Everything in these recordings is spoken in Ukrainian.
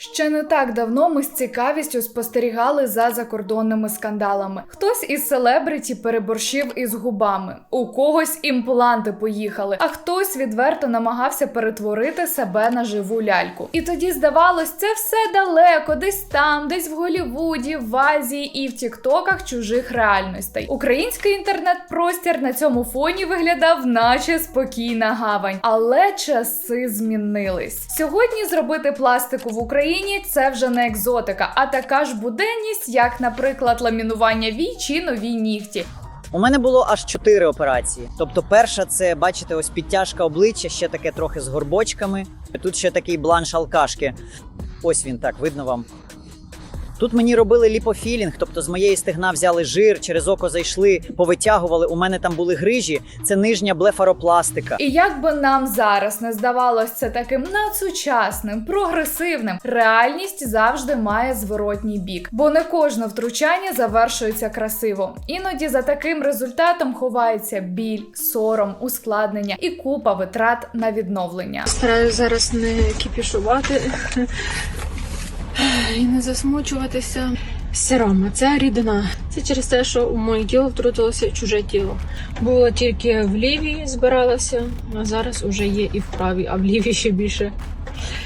Ще не так давно ми з цікавістю спостерігали за закордонними скандалами. Хтось із селебриті переборщив із губами, у когось імпланти поїхали, а хтось відверто намагався перетворити себе на живу ляльку. І тоді здавалось, це все далеко, десь там, десь в Голівуді, в Азії і в Тіктоках чужих реальностей. Український інтернет-простір на цьому фоні виглядав, наче спокійна гавань, але часи змінились. Сьогодні зробити пластику в Україні це вже не екзотика, а така ж буденність, як, наприклад, ламінування вій чи нові нігті. У мене було аж чотири операції. Тобто, перша це бачите, ось підтяжка обличчя, ще таке трохи з горбочками. Тут ще такий бланш алкашки. Ось він так, видно вам. Тут мені робили ліпофілінг, тобто з моєї стегна взяли жир, через око зайшли, повитягували. У мене там були грижі. Це нижня блефаропластика. І як би нам зараз не здавалось це таким надсучасним, прогресивним, реальність завжди має зворотній бік, бо не кожне втручання завершується красиво. Іноді за таким результатом ховається біль, сором, ускладнення і купа витрат на відновлення. Стараюсь зараз не кіпішувати і не засмучуватися. Сирома, це рідина. Це через те, що у моє тіло втрутилося чуже тіло. Було тільки в лівій збиралася, а зараз уже є і в правій, а в лівій ще більше.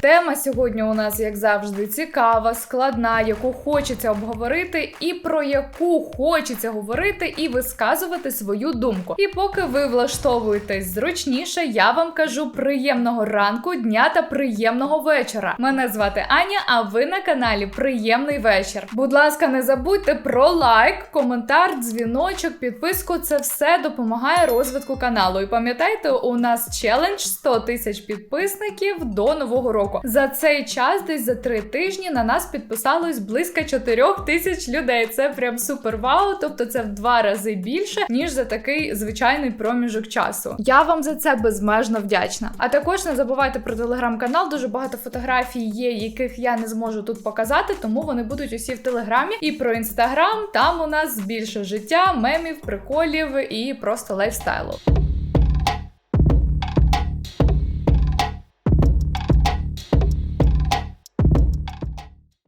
Тема сьогодні у нас, як завжди, цікава, складна, яку хочеться обговорити, і про яку хочеться говорити і висказувати свою думку. І поки ви влаштовуєтесь зручніше, я вам кажу приємного ранку, дня та приємного вечора. Мене звати Аня, а ви на каналі Приємний вечір. Будь ласка, не забудьте про лайк, коментар, дзвіночок, підписку. Це все допомагає розвитку каналу. І пам'ятайте, у нас челендж 100 тисяч підписників до нового року. За цей час, десь за три тижні, на нас підписалось близько 4 тисяч людей. Це прям супер вау. Тобто це в два рази більше, ніж за такий звичайний проміжок часу. Я вам за це безмежно вдячна. А також не забувайте про телеграм-канал. Дуже багато фотографій є, яких я не зможу тут показати, тому вони будуть усі в телеграмі. І про інстаграм там у нас більше життя, мемів, приколів і просто лайфстайлу.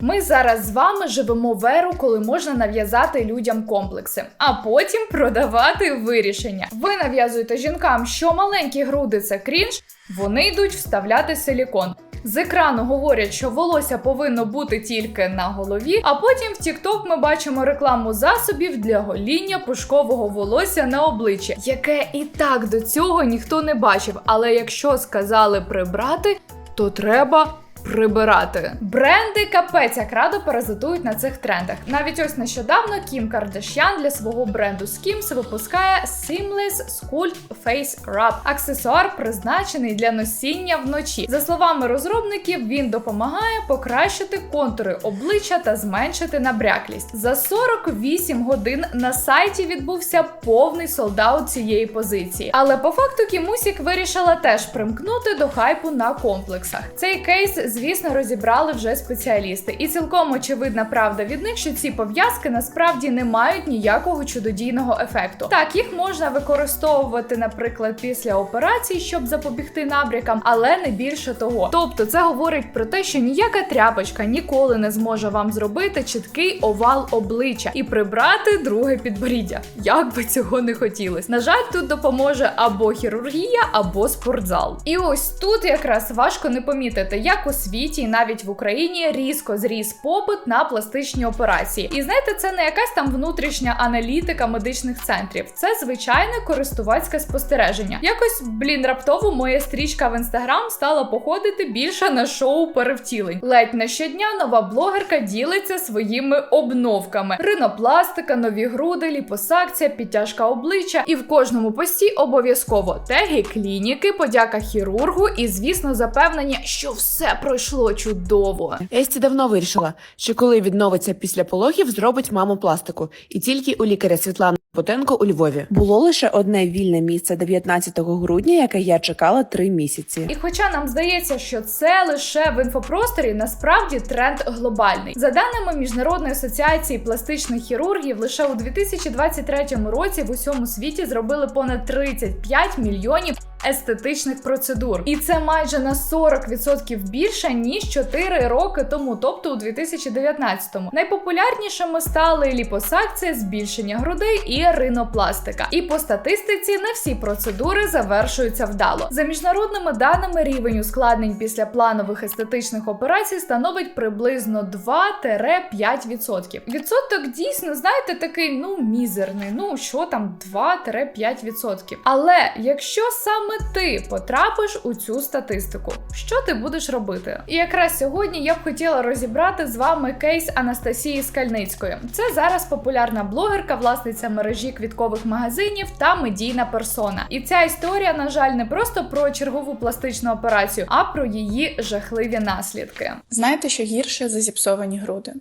Ми зараз з вами живемо в еру, коли можна нав'язати людям комплекси, а потім продавати вирішення. Ви нав'язуєте жінкам, що маленькі груди це крінж, вони йдуть вставляти силікон. З екрану говорять, що волосся повинно бути тільки на голові, а потім в TikTok ми бачимо рекламу засобів для гоління пушкового волосся на обличчі, яке і так до цього ніхто не бачив. Але якщо сказали прибрати, то треба. Прибирати бренди капець як радо паразитують на цих трендах. Навіть ось нещодавно Кім Кардашян для свого бренду Skims випускає Seamless Sculpt Face Wrap. Аксесуар призначений для носіння вночі. За словами розробників, він допомагає покращити контури обличчя та зменшити набряклість. За 48 годин на сайті відбувся повний солдаут цієї позиції. Але по факту Кімусік вирішила теж примкнути до хайпу на комплексах. Цей кейс, звісно, розібрали вже спеціалісти, і цілком очевидна правда від них, що ці пов'язки насправді не мають ніякого чудодійного ефекту. Так, їх можна використовувати, наприклад, після операцій, щоб запобігти набрякам, але не більше того. Тобто, це говорить про те, що ніяка тряпочка ніколи не зможе вам зробити чіткий овал обличчя і прибрати друге підборіддя. Як би цього не хотілося. На жаль, тут допоможе або хірургія, або спортзал. І ось тут якраз важко не помітити, як у світі, і навіть в Україні різко зріс попит на пластичні операції. І знаєте, це не якась там внутрішня аналітика медичних центрів. Це звичайне користувацьке спостереження. Якось, блін, раптово моя стрічка в інстаграм стала походити більше на шоу перевтілень. Ледь не щодня нова блогерка ділиться своїми обновками: ринопластика, нові груди, ліпосакція, підтяжка обличчя. І в кожному пості обов'язково теги клініки, подяка хірургу і, звісно, запевнення, що все пройшло чудово. Есті давно вирішила, що коли відновиться після пологів, зробить маму пластику, і тільки у лікаря Світлани Потенко у Львові було лише одне вільне місце 19 грудня, яке я чекала три місяці. І хоча нам здається, що це лише в інфопросторі, насправді тренд глобальний. За даними Міжнародної асоціації пластичних хірургів, лише у 2023 році в усьому світі зробили понад 35 мільйонів естетичних процедур. І це майже на 40% більше ніж 4 роки тому, тобто у 2019-му. Найпопулярнішими стали ліпосакція, збільшення грудей і ринопластика. І по статистиці не всі процедури завершуються вдало. За міжнародними даними, рівень ускладнень після планових естетичних операцій становить приблизно 2-5%. Відсоток дійсно, знаєте, такий ну мізерний. Ну що там 2-5%. Але якщо саме ти потрапиш у цю статистику, що ти будеш робити? І якраз сьогодні я б хотіла розібрати з вами кейс Анастасії Скальницької. Це зараз популярна блогерка, власниця мережі квіткових магазинів та медійна персона. І ця історія, на жаль, не просто про чергову пластичну операцію, а про її жахливі наслідки. Знаєте, що гірше за зіпсовані груди?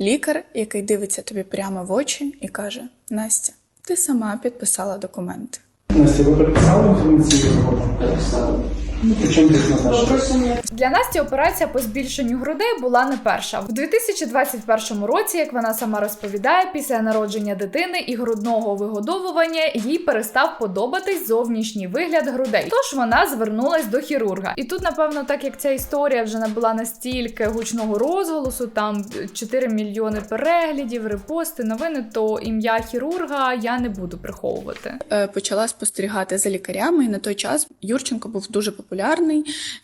Лікар, який дивиться тобі прямо в очі і каже: Настя, ти сама підписала документи. Настя, ви підписали інформаційну згоду? Ну, Для Насті операція по збільшенню грудей була не перша. В 2021 році, як вона сама розповідає, після народження дитини і грудного вигодовування їй перестав подобатись зовнішній вигляд грудей. Тож вона звернулась до хірурга. І тут, напевно, так як ця історія вже набула настільки гучного розголосу, там 4 мільйони переглядів, репости, новини, то ім'я хірурга я не буду приховувати. Е, Почала спостерігати за лікарями, і на той час Юрченко був дуже популярний.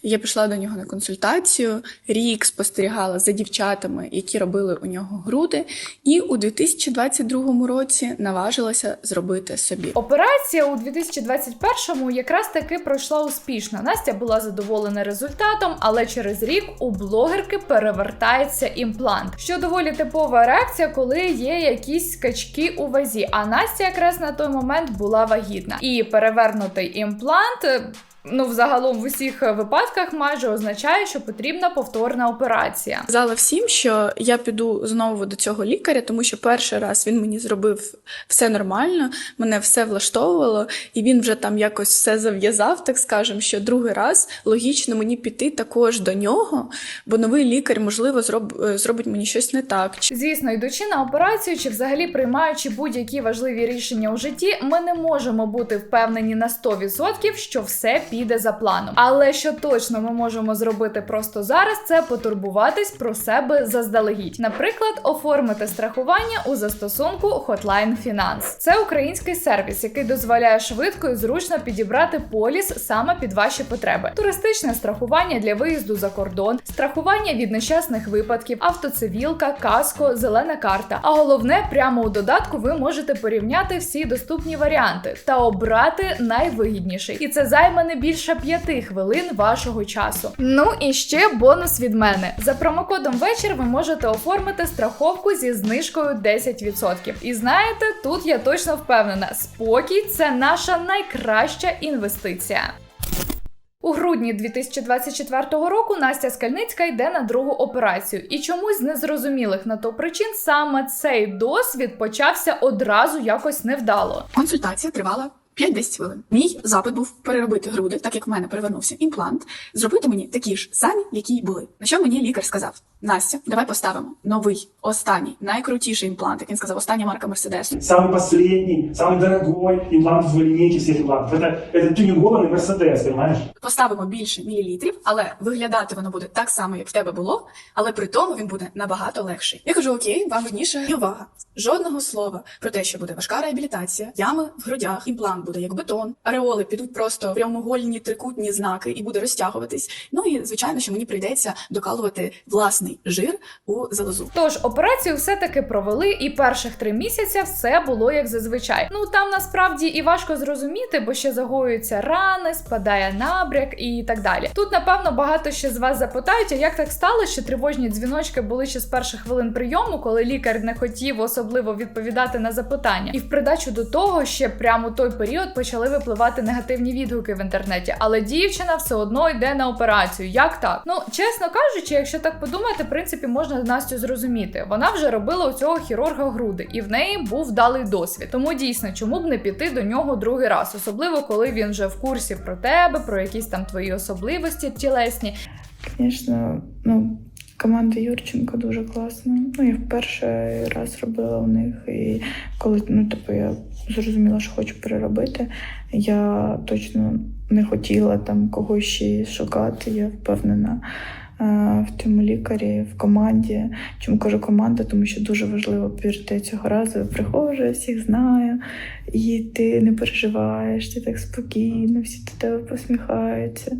Я пішла до нього на консультацію. Рік спостерігала за дівчатами, які робили у нього груди, і у 2022 році наважилася зробити собі. Операція у 2021-му якраз таки пройшла успішно. Настя була задоволена результатом, але через рік у блогерки перевертається імплант, що доволі типова реакція, коли є якісь скачки у вазі. А Настя якраз на той момент була вагітна. І перевернутий імплант. Е, Ну, взагалом в усіх випадках майже означає, що потрібна повторна операція. Сказала всім, що я піду знову до цього лікаря, тому що перший раз він мені зробив все нормально, мене все влаштовувало, і він вже там якось все зав'язав, так скажем, що другий раз логічно мені піти також до нього, бо новий лікар, можливо, зроб, е, зробить мені щось не так. Звісно, йдучи на операцію чи взагалі приймаючи будь-які важливі рішення у житті, ми не можемо бути впевнені на 100%, що все піде за планом. Але що точно ми можемо зробити просто зараз, це потурбуватись про себе заздалегідь. Наприклад, оформити страхування у застосунку Hotline Finance. Це український сервіс, який дозволяє швидко і зручно підібрати поліс саме під ваші потреби: туристичне страхування для виїзду за кордон, страхування від нещасних випадків, автоцивілка, каско, зелена карта. А головне, прямо у додатку ви можете порівняти всі доступні варіанти та обрати найвигідніший. І це займе не більше 5 хвилин вашого часу. Ну і ще бонус від мене. За промокодом вечір ви можете оформити страховку зі знижкою 10%. І знаєте, тут я точно впевнена, спокій це наша найкраща інвестиція. У грудні 2024 року Настя Скальницька йде на другу операцію, і чомусь з незрозумілих на то причин саме цей досвід почався одразу якось невдало. Консультація тривала 5-10 хвилин. Мій запит був переробити груди, так як в мене перевернувся імплант, зробити мені такі ж самі, які й були. На що мені лікар сказав: Настя, давай поставимо новий, останній, найкрутіший імплант. Як він сказав, остання марка Мерседесу. Самый последний, самый дорогой имплант в линейке всех имплантов. Это, это тюнингованный Мерседес, понимаешь? Поставимо більше мілілітрів, але виглядати воно буде так само, як в тебе було, але при тому він буде набагато легший. Я кажу: окей, вам видніше. І увага! Жодного слова про те, що буде важка реабілітація, ями в грудях, імплант буде як бетон, ареоли підуть просто в прямоугольні трикутні знаки і буде розтягуватись. Ну і звичайно, що мені прийдеться докалувати власний жир у залозу. Тож операцію все-таки провели, і перших три місяці все було як зазвичай. Ну там насправді і важко зрозуміти, бо ще загоюються рани, спадає набряк і так далі. Тут, напевно, багато ще з вас запитають, а як так стало, що тривожні дзвіночки були ще з перших хвилин прийому, коли лікар не хотів особливо відповідати на запитання. І в придачу до того, ще прямо той період почали випливати негативні відгуки в інтернеті. Але дівчина все одно йде на операцію. Як так? Ну чесно кажучи, якщо так подумати, в принципі можна Настю зрозуміти. Вона вже робила у цього хірурга груди, і в неї був вдалий досвід. Тому дійсно, чому б не піти до нього другий раз, особливо коли він вже в курсі про тебе, про якісь там твої особливості тілесні. Звісно, ну, команда Юрченко дуже класна. Ну, я вперше раз робила у них, і коли ну, типу, я зрозуміла, що хочу переробити, я точно не хотіла там когось ще шукати, я впевнена в цьому лікарі, в команді. Чому кажу команда? Тому що дуже важливо повірте цього разу. Приходжу, я всіх знаю, і ти не переживаєш, ти так спокійно, всі до тебе посміхаються.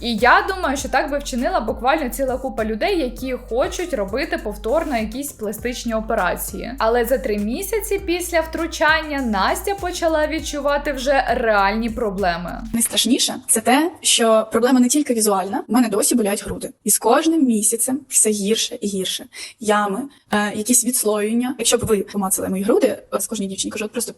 І я думаю, що так би вчинила буквально ціла купа людей, які хочуть робити повторно якісь пластичні операції. Але за три місяці після втручання Настя почала відчувати вже реальні проблеми. Найстрашніше це те, що проблема не тільки візуальна, в мене досі болять груди. І з кожним місяцем все гірше і гірше. Ями, е, якісь відслоєння. Якщо б ви помацали мої груди, е, з кожній дівчині кажу, просто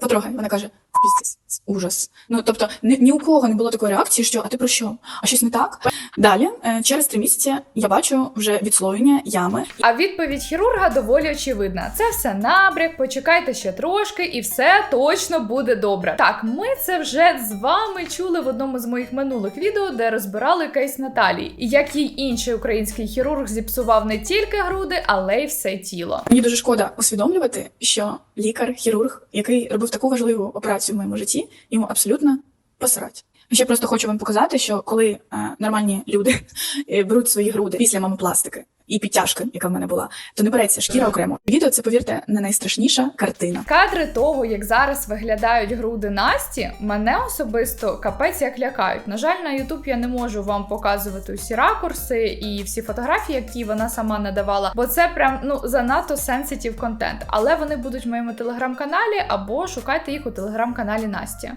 потрогай. Вона каже. «Піздець, ужас. Ну тобто, ні, ні у кого не було такої реакції, що а ти про що? А щось не так? Далі, е, через три місяці, я бачу вже відслоєння, ями. А відповідь хірурга доволі очевидна: це все набряк, почекайте ще трошки, і все точно буде добре. Так, ми це вже з вами чули в одному з моїх минулих відео, де розбирали кейс Наталії, і як їй інший український хірург зіпсував не тільки груди, але й все тіло. Мені дуже шкода усвідомлювати, що лікар, хірург, який робив таку важливу операцію в моєму житті, йому абсолютно посрать. Ще просто хочу вам показати, що коли е, нормальні люди е, беруть свої груди після мамопластики і підтяжки, яка в мене була, то не береться шкіра окремо. Відео це, повірте, не найстрашніша картина. Кадри того, як зараз виглядають груди Насті, мене особисто капець як лякають. На жаль, на YouTube я не можу вам показувати усі ракурси і всі фотографії, які вона сама надавала, бо це прям ну занадто сенситів контент. Але вони будуть в моєму телеграм-каналі або шукайте їх у телеграм-каналі Насті.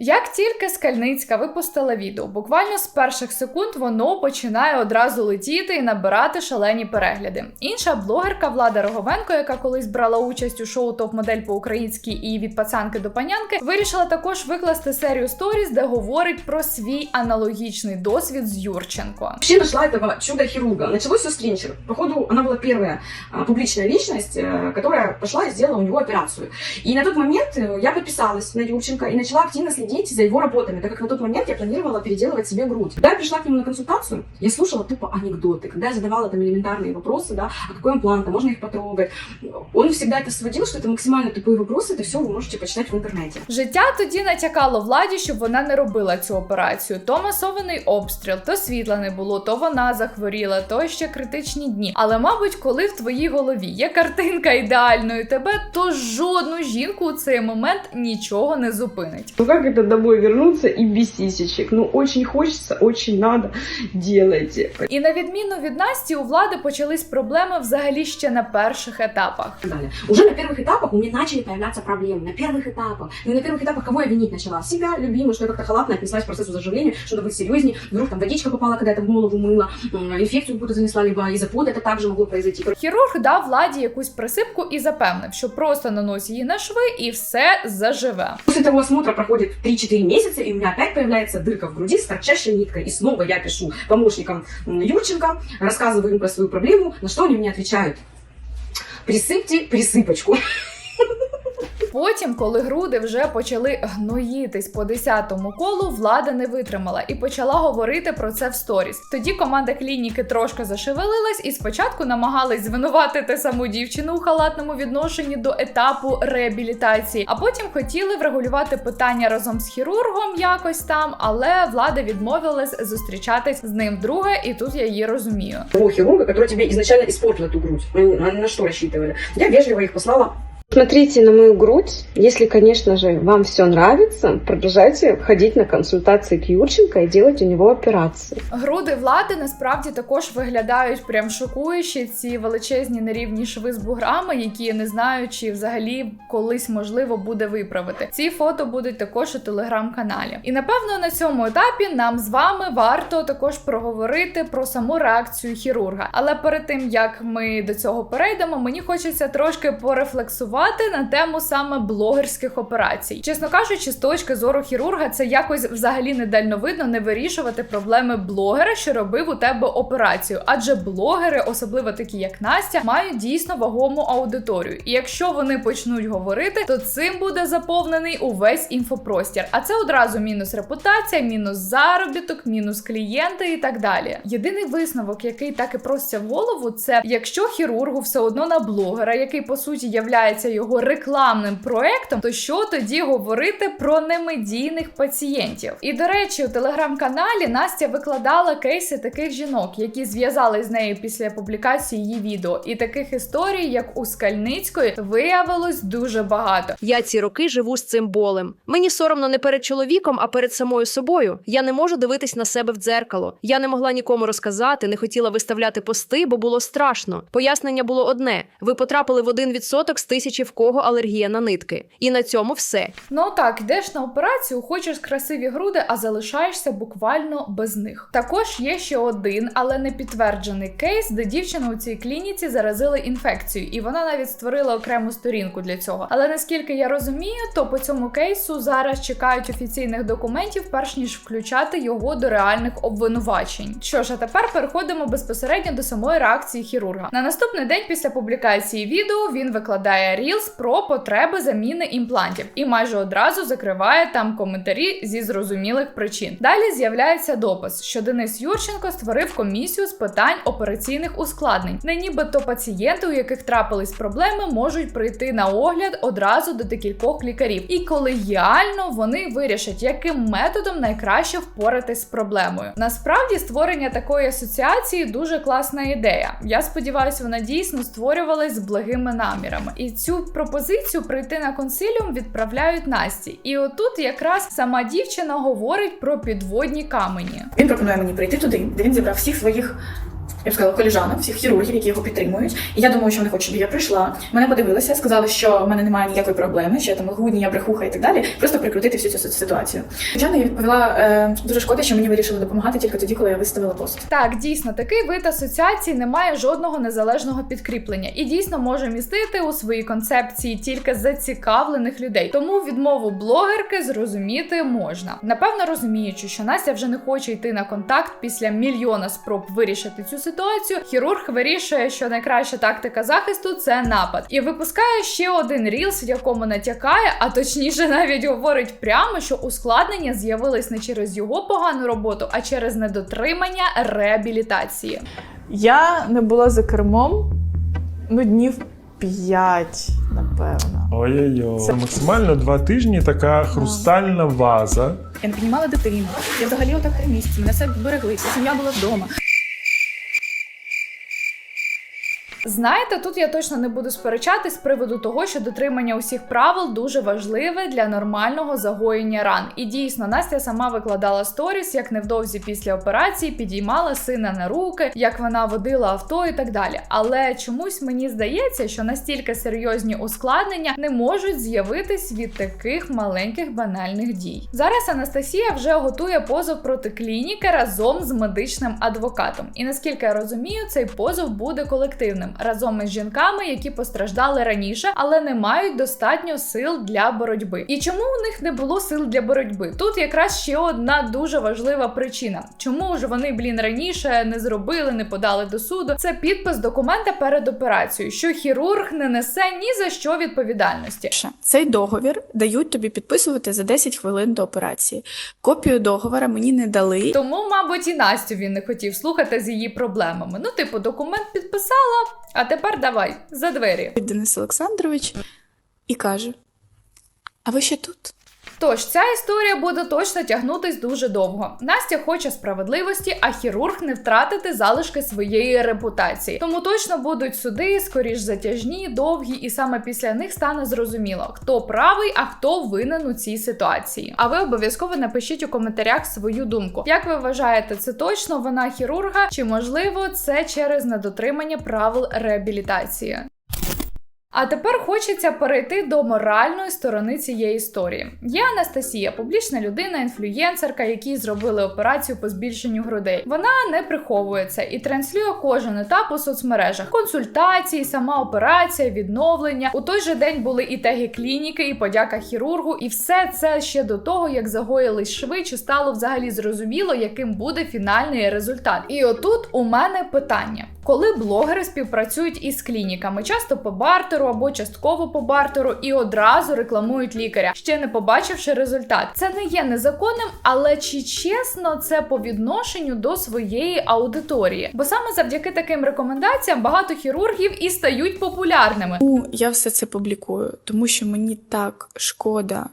Як тільки Скальницька випустила відео, буквально з перших секунд воно починає одразу летіти і набирати шалені перегляди. Інша блогерка Влада Роговенко, яка колись брала участь у шоу Топ-модель по-українськи і від пацанки до панянки, вирішила також викласти серію сторіс, де говорить про свій аналогічний досвід з Юрченко. Вообще нашла этого чудо-хирурга. Началось все с клинчера. Походу, она была первая а, публичная личность, э, которая пошла и сделала у него операцию. И на тот момент э, я подписалась на Юрченко и начала активно следить за его работами, так как на тот момент я планировала переделывать себе грудь. Когда я пришла к нему на консультацию, я слушала тупо анекдоты. Когда я задавала там элементарные вопросы, да, а какой он план, там можно их потрогать. Он всегда это сводил, что это максимально тупые вопросы, это все вы можете почитать в интернете. Життя тоді натякало владі, щоб вона не робила цю операцію. То масований обстріл, то світла не було, то вона захворіла, то ще критичні дні. Але, мабуть, коли в твоїй голові є картинка ідеальної тебе, то жодну жінку у цей момент нічого не зупинить. Ну как это домой вернуться и без сисечек? Ну очень хочется, очень надо, делайте. І на відміну від Насті, у влади почались проблеми взагалі ще на перших етапах. далее. Уже на первых этапах у меня начали появляться проблемы. На первых этапах. Ну, на первых этапах кого я винить начала? Себя, любимую, что я как-то халатно отнеслась к процессу заживления, что надо быть серьезнее. Вдруг там водичка попала, когда это в голову мыла, м, инфекцию какую-то занесла, либо из-за пота это также могло произойти. Хірург дав владі якусь присипку і запевнив, що просто нанось її на шви і все заживе. После того осмотра проходит 3-4 месяца, и у меня опять появляется дырка в груди с торчащей ниткой. И снова я пишу помощникам м, Юрченко, рассказываю им про свою проблему, на что они мне отвечают. Присыпьте присыпочку. Потім, коли груди вже почали гноїтись по 10-му колу, влада не витримала і почала говорити про це в сторіс. Тоді команда клініки трошки зашевелилась і спочатку намагались звинуватити саму дівчину у халатному відношенні до етапу реабілітації, а потім хотіли врегулювати питання разом з хірургом якось там, але влада відмовилась зустрічатись з ним вдруге, і тут я її розумію. Того хирурга, который тебе изначально испортил эту грудь. Они они на что рассчитывали? Я вежливо их послала Смотрите на мою грудь. Если, конечно же, вам все нравится, продолжайте ходить на консультации к Юрченко и делать у него операции. Груди влади насправді також виглядають прям шокуючі. Ці величезні нерівні шви з буграми, які не знаю, чи взагалі колись можливо буде виправити. Ці фото будуть також у телеграм-каналі. І напевно на цьому етапі нам з вами варто також проговорити про саму реакцію хірурга. Але перед тим як ми до цього перейдемо, мені хочеться трошки порефлексувати на тему саме блогерських операцій. Чесно кажучи, з точки зору хірурга, це якось взагалі недальновидно не вирішувати проблеми блогера, що робив у тебе операцію. Адже блогери, особливо такі як Настя, мають дійсно вагому аудиторію. І якщо вони почнуть говорити, то цим буде заповнений увесь інфопростір. А це одразу мінус репутація, мінус заробіток, мінус клієнти і так далі. Єдиний висновок, який так і проситься в голову, це якщо хірургу все одно на блогера, який по суті являється його рекламним проектом, то що тоді говорити про немедійних пацієнтів? І до речі, у телеграм-каналі Настя викладала кейси таких жінок, які зв'язали з нею після публікації її відео. І таких історій, як у Скальницької, виявилось дуже багато. Я ці роки живу з цим болем. Мені соромно не перед чоловіком, а перед самою собою. Я не можу дивитись на себе в дзеркало. Я не могла нікому розказати, не хотіла виставляти пости, бо було страшно. Пояснення було одне: ви потрапили в один відсоток з тисячі в кого алергія на нитки. І на цьому все. Ну так, йдеш на операцію, хочеш красиві груди, а залишаєшся буквально без них. Також є ще один, але не підтверджений кейс, де дівчину у цій клініці заразили інфекцію, і вона навіть створила окрему сторінку для цього. Але наскільки я розумію, то по цьому кейсу зараз чекають офіційних документів, перш ніж включати його до реальних обвинувачень. Що ж, а тепер переходимо безпосередньо до самої реакції хірурга. На наступний день після публікації відео він викладає рілс про потреби заміни імплантів і майже одразу закриває там коментарі зі зрозумілих причин. Далі з'являється допис, що Денис Юрченко створив комісію з питань операційних ускладнень, не нібито пацієнти, у яких трапились проблеми, можуть прийти на огляд одразу до декількох лікарів, і колегіально вони вирішать, яким методом найкраще впоратись з проблемою. Насправді створення такої асоціації дуже класна ідея. Я сподіваюся, вона дійсно створювалась з благими намірами. І цю пропозицію прийти на консиліум відправляють Насті. І отут якраз сама дівчина говорить про підводні камені. Він пропонує мені прийти туди, де він зібрав всіх своїх. Я б сказала, коліжанок, всіх хірургів, які його підтримують. І я думаю, що вони хочуть, щоб я прийшла. Мене подивилися, сказали, що в мене немає ніякої проблеми, що я там лгудні, я брехуха і так далі. Просто прикрутити всю цю ситуацію. Звичайно, я відповіла е, дуже шкода, що мені вирішили допомагати тільки тоді, коли я виставила пост. Так, дійсно, такий вид асоціації не має жодного незалежного підкріплення і дійсно може містити у своїй концепції тільки зацікавлених людей. Тому відмову блогерки зрозуміти можна. Напевно, розуміючи, що Настя вже не хоче йти на контакт після мільйона спроб вирішити цю ситуацію. Хірург вирішує, що найкраща тактика захисту це напад, і випускає ще один рілс, в якому натякає, а точніше навіть говорить прямо, що ускладнення з'явились не через його погану роботу, а через недотримання реабілітації. Я не була за кермом ну, днів 5, напевно. Ой-ой-ой. Це максимально два тижні така хрустальна ваза. Я не піднімала дитину. Я взагалі отак три місяці. Мене все береглися. Сім'я була вдома. Знаєте, тут я точно не буду сперечатись з приводу того, що дотримання усіх правил дуже важливе для нормального загоєння ран. І дійсно, Настя сама викладала сторіс, як невдовзі після операції підіймала сина на руки, як вона водила авто і так далі. Але чомусь мені здається, що настільки серйозні ускладнення не можуть з'явитись від таких маленьких банальних дій. Зараз Анастасія вже готує позов проти клініки разом з медичним адвокатом. І наскільки я розумію, цей позов буде колективним разом із жінками, які постраждали раніше, але не мають достатньо сил для боротьби. І чому у них не було сил для боротьби? Тут якраз ще одна дуже важлива причина. Чому ж вони, блін, раніше не зробили, не подали до суду? Це підпис документа перед операцією, що хірург не несе ні за що відповідальності. Цей договір дають тобі підписувати за 10 хвилин до операції. Копію договора мені не дали. Тому, мабуть, і Настю він не хотів слухати з її проблемами. Ну, типу, документ підписала, а тепер давай за двері. Денис Олександрович і каже: А ви ще тут? Тож ця історія буде точно тягнутись дуже довго. Настя хоче справедливості, а хірург не втратити залишки своєї репутації. Тому точно будуть суди, скоріш затяжні, довгі, і саме після них стане зрозуміло, хто правий, а хто винен у цій ситуації. А ви обов'язково напишіть у коментарях свою думку. Як ви вважаєте, це точно вина хірурга, чи можливо це через недотримання правил реабілітації? А тепер хочеться перейти до моральної сторони цієї історії. Я Анастасія, публічна людина, інфлюєнсерка, якій зробили операцію по збільшенню грудей. Вона не приховується і транслює кожен етап у соцмережах: консультації, сама операція, відновлення. У той же день були і теги клініки, і подяка хірургу, і все це ще до того, як загоїлись шви, чи стало взагалі зрозуміло, яким буде фінальний результат. І отут у мене питання. Коли блогери співпрацюють із клініками, часто по бартеру або частково по бартеру, і одразу рекламують лікаря, ще не побачивши результат. Це не є незаконним, але чи чесно це по відношенню до своєї аудиторії? Бо саме завдяки таким рекомендаціям багато хірургів і стають популярними. Тому я все це публікую, тому що мені так шкода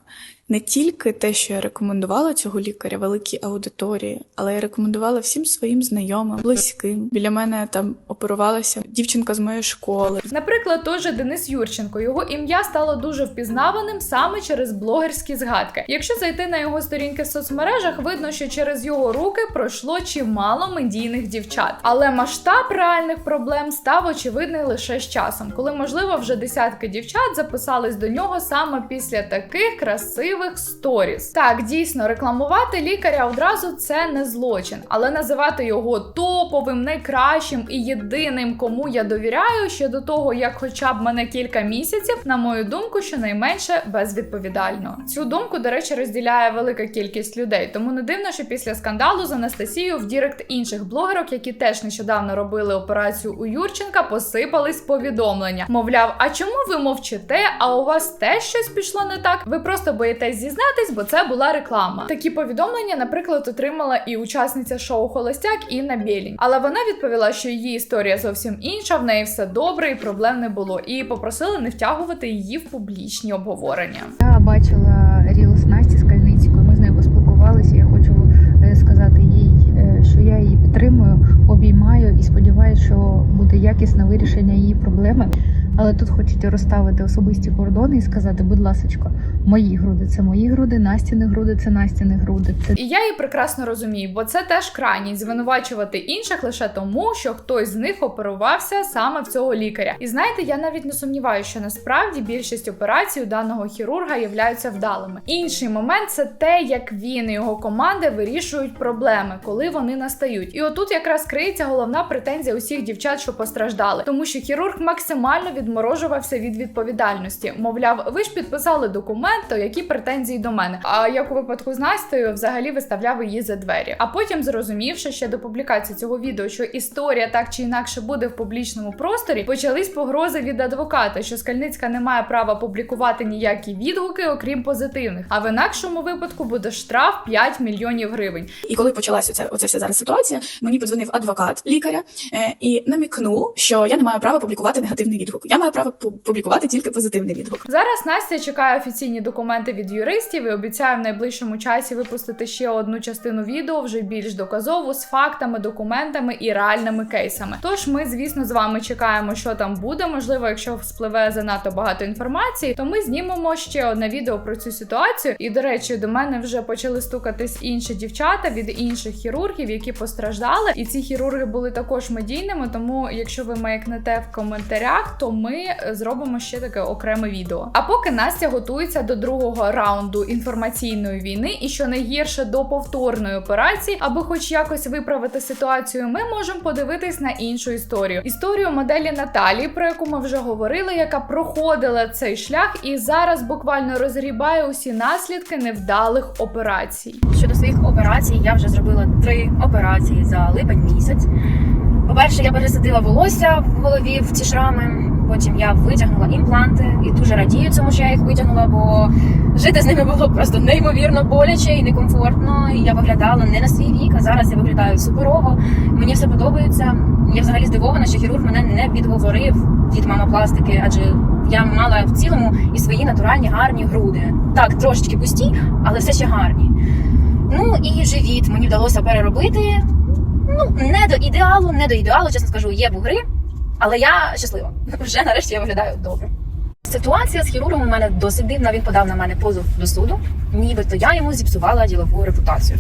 не тільки те, що я рекомендувала цього лікаря великій аудиторії, але я рекомендувала всім своїм знайомим, близьким. Біля мене там оперувалася дівчинка з моєї школи. Наприклад, же Денис Юрченко. Його ім'я стало дуже впізнаваним саме через блогерські згадки. Якщо зайти на його сторінки в соцмережах, видно, що через його руки пройшло чимало медійних дівчат. Але масштаб реальних проблем став очевидний лише з часом, коли можливо вже десятки дівчат записались до нього саме після таких красивих сторіс. Так, дійсно, рекламувати лікаря одразу це не злочин, але називати його топовим, найкращим і єдиним, кому я довіряю, ще до того, як хоча б мене кілька місяців, на мою думку, щонайменше безвідповідально. Цю думку, до речі, розділяє велика кількість людей, тому не дивно, що після скандалу з Анастасією в Дірект інших блогерок, які теж нещодавно робили операцію у Юрченка, посипались повідомлення. Мовляв, а чому ви мовчите? А у вас теж щось пішло не так? Ви просто боїтесь зізнатись, бо це була реклама. Такі повідомлення, наприклад, отримала і учасниця шоу Холостяк Інна Бєлінь. Але вона відповіла, що її історія зовсім інша, в неї все добре і проблем не було. І попросили не втягувати її в публічні обговорення. Я бачила Рілс Насті Скальницькою, ми з нею поспілкувалися. Я хочу е, сказати їй, е, що я її підтримую, обіймаю і сподіваюся, що буде якісне вирішення її проблеми. Але тут хочуть розставити особисті кордони і сказати, будь ласочка, мої груди це мої груди, Настіни груди це Настіни груди. Це І я її прекрасно розумію, бо це теж крайність звинувачувати інших лише тому, що хтось з них оперувався саме в цього лікаря. І знаєте, я навіть не сумніваюся, що насправді більшість операцій у даного хірурга являються вдалими. Інший момент це те, як він і його команда вирішують проблеми, коли вони настають. І отут якраз криється головна претензія усіх дівчат, що постраждали, тому що хірург максимально відморожувався від відповідальності. Мовляв, ви ж підписали документ, то які претензії до мене? А як у випадку з Настею, взагалі виставляв її за двері. А потім, зрозумівши ще до публікації цього відео, що історія так чи інакше буде в публічному просторі, почались погрози від адвоката, що Скальницька не має права публікувати ніякі відгуки, окрім позитивних. А в інакшому випадку буде штраф 5 мільйонів гривень. І коли почалася оця, оця вся зараз ситуація, мені подзвонив адвокат лікаря е, і намікнув, що я не маю права публікувати негативний відгук. Я маю право публікувати тільки позитивний відгук. Зараз Настя чекає офіційні документи від юристів і обіцяє в найближчому часі випустити ще одну частину відео, вже більш доказову, з фактами, документами і реальними кейсами. Тож ми, звісно, з вами чекаємо, що там буде. Можливо, якщо спливе занадто багато інформації, то ми знімемо ще одне відео про цю ситуацію. І до речі, до мене вже почали стукатись інші дівчата від інших хірургів, які постраждали. І ці хірурги були також медійними. Тому, якщо ви маякнете в коментарях, то ми зробимо ще таке окреме відео. А поки Настя готується до другого раунду інформаційної війни, і що найгірше до повторної операції, аби хоч якось виправити ситуацію, ми можемо подивитись на іншу історію. Історію моделі Наталії, про яку ми вже говорили, яка проходила цей шлях і зараз буквально розгрібає усі наслідки невдалих операцій. Щодо своїх операцій, я вже зробила три операції за липень місяць. По-перше, я пересадила волосся в голові в ці шрами. Потім я витягнула імпланти і дуже радію цьому, що я їх витягнула, бо жити з ними було просто неймовірно боляче і некомфортно. І я виглядала не на свій вік, а зараз я виглядаю суперово. Мені все подобається. Я взагалі здивована, що хірург мене не відговорив від мамопластики, адже я мала в цілому і свої натуральні гарні груди. Так, трошечки пусті, але все ще гарні. Ну і живіт мені вдалося переробити. Ну, не до ідеалу, не до ідеалу, чесно скажу, є бугри, але я щаслива. Вже нарешті я виглядаю добре. Ситуація з хірургом у мене досить дивна. Він подав на мене позов до суду, нібито я йому зіпсувала ділову репутацію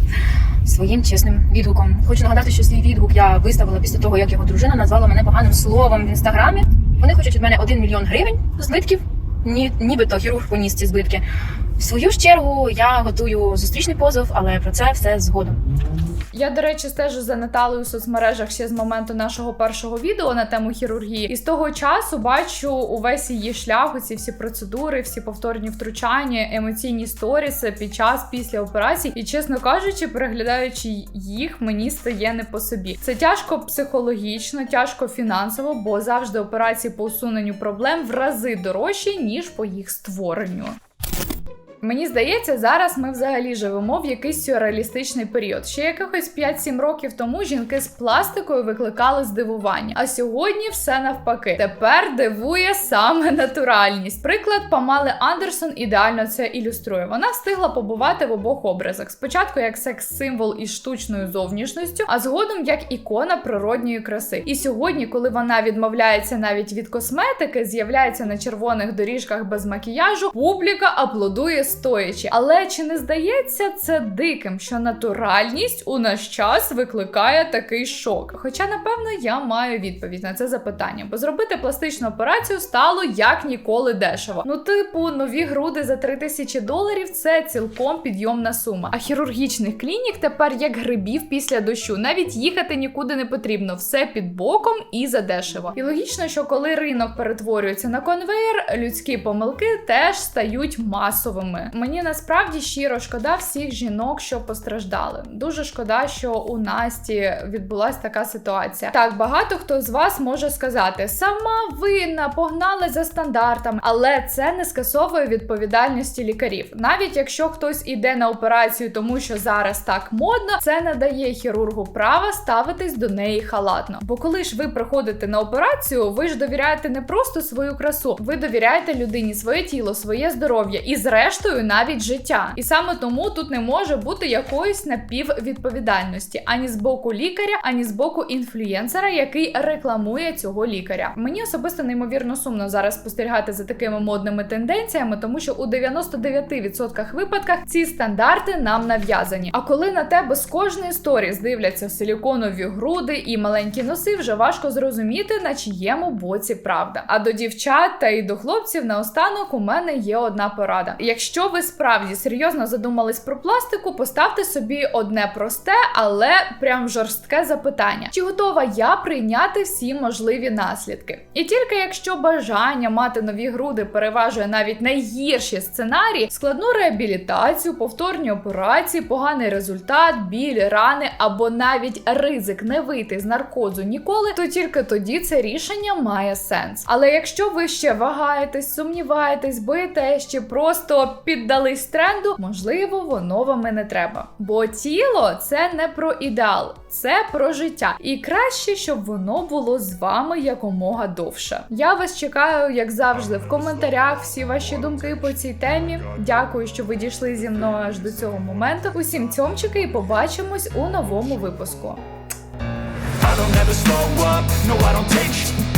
своїм чесним відгуком. Хочу нагадати, що свій відгук я виставила після того, як його дружина назвала мене поганим словом в інстаграмі. Вони хочуть від мене 1 мільйон гривень збитків, ні, нібито хірург поніс ці збитки. В свою ж чергу я готую зустрічний позов, але про це все згодом. Я, до речі, стежу за Наталею у соцмережах ще з моменту нашого першого відео на тему хірургії, і з того часу бачу увесь її шлях, оці всі процедури, всі повторні втручання, емоційні сторіси під час після операцій. І чесно кажучи, переглядаючи їх, мені стає не по собі. Це тяжко психологічно, тяжко фінансово, бо завжди операції по усуненню проблем в рази дорожчі ніж по їх створенню. Мені здається, зараз ми взагалі живемо в якийсь сюрреалістичний період. Ще якихось 5-7 років тому жінки з пластикою викликали здивування. А сьогодні все навпаки. Тепер дивує саме натуральність. Приклад Памали Андерсон ідеально це ілюструє. Вона встигла побувати в обох образах. Спочатку як секс-символ із штучною зовнішністю, а згодом як ікона природньої краси. І сьогодні, коли вона відмовляється навіть від косметики, з'являється на червоних доріжках без макіяжу, публіка аплодує стоячи. Але чи не здається це диким, що натуральність у наш час викликає такий шок? Хоча, напевно, я маю відповідь на це запитання, бо зробити пластичну операцію стало як ніколи дешево. Ну, типу, нові груди за 3000 доларів це цілком підйомна сума. А хірургічних клінік тепер як грибів після дощу. Навіть їхати нікуди не потрібно, все під боком і задешево. І логічно, що коли ринок перетворюється на конвейер, людські помилки теж стають масовими. Мені насправді щиро шкода всіх жінок, що постраждали. Дуже шкода, що у Насті відбулася така ситуація. Так, багато хто з вас може сказати, сама винна, погнали за стандартами, але це не скасовує відповідальності лікарів. Навіть якщо хтось іде на операцію, тому що зараз так модно, це не дає хірургу права ставитись до неї халатно. Бо коли ж ви приходите на операцію, ви ж довіряєте не просто свою красу, ви довіряєте людині своє тіло, своє здоров'я і, зрештою, навіть життя. І саме тому тут не може бути якоїсь напіввідповідальності ані з боку лікаря, ані з боку інфлюєнсера, який рекламує цього лікаря. Мені особисто неймовірно сумно зараз спостерігати за такими модними тенденціями, тому що у 99% випадках ці стандарти нам нав'язані. А коли на тебе з кожної сторіс дивляться силіконові груди і маленькі носи, вже важко зрозуміти, на чиєму боці правда. А до дівчат та і до хлопців наостанок у мене є одна порада. Якщо ви справді серйозно задумались про пластику, поставте собі одне просте, але прям жорстке запитання: чи готова я прийняти всі можливі наслідки? І тільки якщо бажання мати нові груди переважує навіть найгірші сценарії, складну реабілітацію, повторні операції, поганий результат, біль, рани або навіть ризик не вийти з наркозу ніколи, то тільки тоді це рішення має сенс. Але якщо ви ще вагаєтесь, сумніваєтесь, боїтесь чи просто піддались тренду, можливо, воно вам і не треба. Бо тіло це не про ідеал, це про життя. І краще, щоб воно було з вами якомога довше. Я вас чекаю, як завжди, в коментарях всі ваші думки по цій темі. Дякую, що ви дійшли зі мною аж до цього моменту. Усім цьомчики, і побачимось у новому випуску. I don't ever slow up, no I don't take